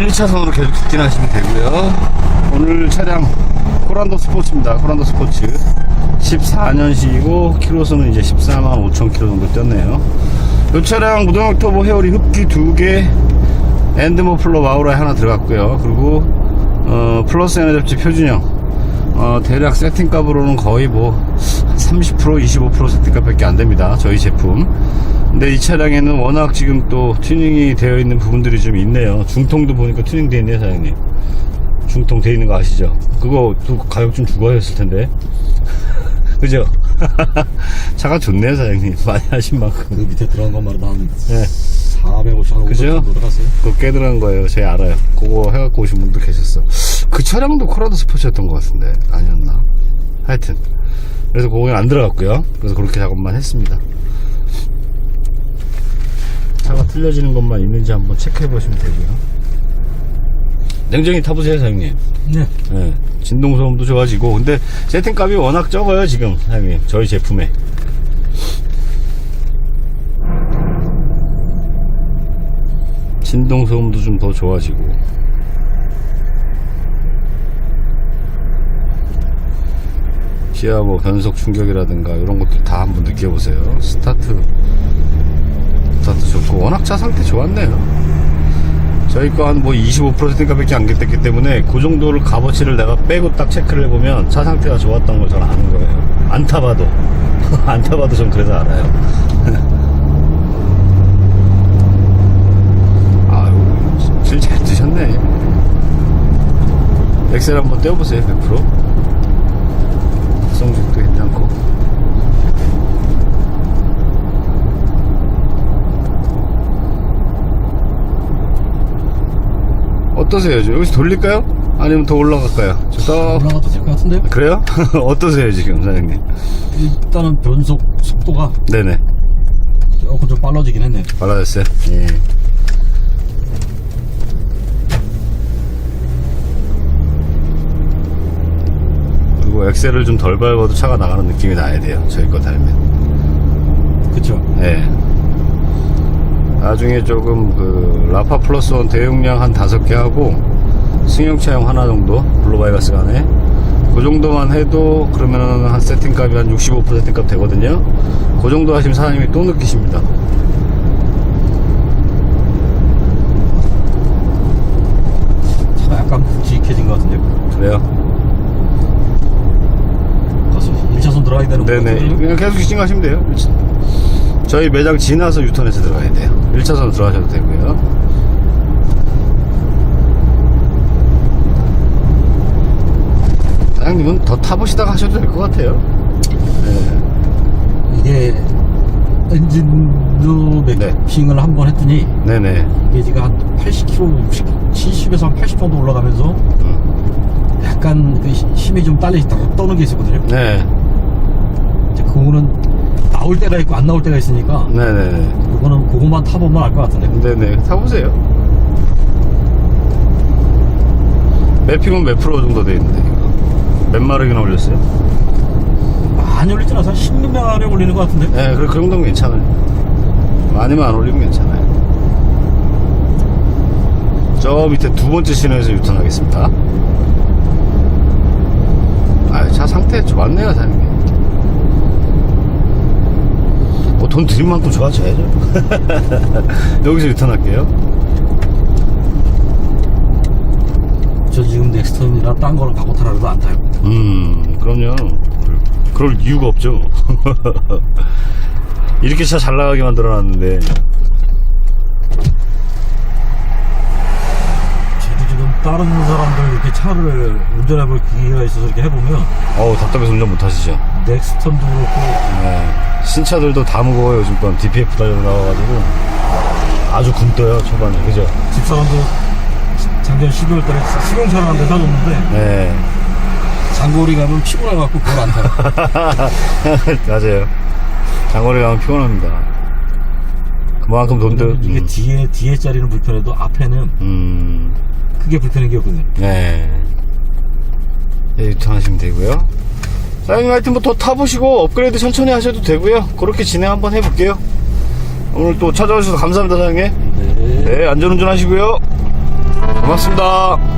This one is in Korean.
1, 2차선으로 계속 직진하시면 되고요. 오늘 차량 코란도 스포츠입니다. 코란도 스포츠 14년식이고 키로수는 이제 14만 5천 킬로 정도 뛰었네요. 이 차량 무동력 터보 헤어리 흡기 2개 엔드모플러 마우라에 하나 들어갔고요. 그리고 어, 플러스 에너지 표준형 어, 대략 세팅값으로는 거의 뭐 30% 25% 세팅값밖에 안 됩니다. 저희 제품. 근데 이 차량에는 워낙 지금 또 튜닝이 되어 있는 부분들이 좀 있네요. 중통도 보니까 튜닝 되어 있네요, 사장님. 중통 되어 있는 거 아시죠? 그거 또 가격 좀 주고 하셨을 텐데. 그죠? 차가 좋네요, 사장님. 많이 하신 만큼. 그 밑에 들어간 것만 한 네. 450, 한500 그죠? 들어갔어요. 그거 깨 들어간 거예요. 저희 알아요. 그거 해갖고 오신 분도 계셨어. 그 차량도 코라도 스포츠였던 것 같은데. 아니었나? 하여튼. 그래서 그거는 안 들어갔고요. 그래서 그렇게 작업만 했습니다. 차가 틀려지는 것만 있는지 한번 체크해 보시면 되고요. 냉정히 타보세요, 사장님. 네. 예, 진동 소음도 좋아지고. 근데 세팅값이 워낙 적어요, 지금, 사장님. 저희 제품에. 진동 소음도 좀 더 좋아지고. 기아 뭐 변속 충격이라든가 이런 것들 다 한번 느껴보세요. 스타트 스타트 좋고 워낙 차 상태 좋았네요. 저희 거 한 뭐 25%인가 밖에 안 됐기 때문에 그 정도를 값어치를 내가 빼고 딱 체크를 해보면 차 상태가 좋았던 걸 저는 아는 거예요. 안 타봐도 안 타봐도 좀 그래서 알아요. 아유 질잘 드셨네. 엑셀 한번 떼어보세요 100%. 성적도 괜찮고. 어떠세요? 지금 여기서 돌릴까요? 아니면 더 올라갈까요? 저더 올라가도 될 것 같은데요? 그래요? 어떠세요 지금 사장님? 일단은 변속 속도가 네네 조금 좀 빨라지긴 했네. 빨라졌어요. 예. 그리고 엑셀을 좀 덜 밟아도 차가 나가는 느낌이 나야 돼요. 저희 거 달면. 그쵸. 예. 나중에 조금 그 라파 플러스 원 대용량 한 다섯 개 하고 승용차용 하나 정도 블루바이가스 간에 그 정도만 해도 그러면은 한 세팅값이 한 65% 세팅값 되거든요. 그 정도 하시면 사장님이 또 느끼십니다. 차가 약간 묵직해진 것 같은데요. 그래요? 가서 1차선 들어가야 되는 거 네네. 그냥 계속 시팅하시면 돼요. 저희 매장 지나서 유턴해서 들어가야 돼요. 1차선 들어가셔도 되고요. 사장님은 더 타보시다가 하셔도 될 것 같아요. 네. 이게 엔진도 매핑을 한번 했더니 네네. 이게 지금 한 80km, 60, 70에서 한 80 정도 올라가면서 음. 약간 그 히- 힘이 좀 딸리 떠는 게 있었거든요. 네. 이제 그거는 나올 때가 있고 안 나올 때가 있으니까 네네네. 그거는 그것만 타보면 알 것 같은데. 네네. 타보세요. 매핑은 몇 프로 정도 돼 있는데? 몇 마력이나 올렸어요? 많이 올리진 않아서 16명 안에 올리는 것 같은데. 네, 그, 그 정도면 괜찮아요. 많이만 안 올리면 괜찮아요. 저 밑에 두 번째 신호에서 유턴하겠습니다. 아, 차 상태 좋았네요, 사장님. 뭐, 돈 드린 만큼 좋아져야죠. 여기서 유턴할게요. 저 지금 넥스턴이나 딴 거를 갖고 타라도 안 타요. 음, 그럼요. 그럴 이유가 없죠. 이렇게 차 잘 나가게 만들어놨는데. 저도 지금 다른 사람들 이렇게 차를 운전해볼 기회가 있어서 이렇게 해보면 어우, 답답해서 운전 못 하시죠? 넥스턴도 그렇고 네. 신차들도 다 무거워요 요즘 건. DPF 달려 나와가지고. 아주 굶떠요 초반에. 그죠? 집사람도 작년 12월 달에 승용차를 한대 사줬는데 네. 장거리 가면 피곤해갖고 그걸 안 타요. 맞아요. 장거리 가면 피곤합니다. 그만큼 돈도 이게 음, 뒤에 뒤에 자리는 불편해도 앞에는 음, 크게 불편한 게 없거든요. 네. 네, 유턴하시면 되고요 사장님 하여튼 뭐 더 타보시고 업그레이드 천천히 하셔도 되고요 그렇게 진행 한번 해볼게요 오늘 또 찾아오셔서 감사합니다 사장님 네. 네 안전운전 하시고요 고맙습니다.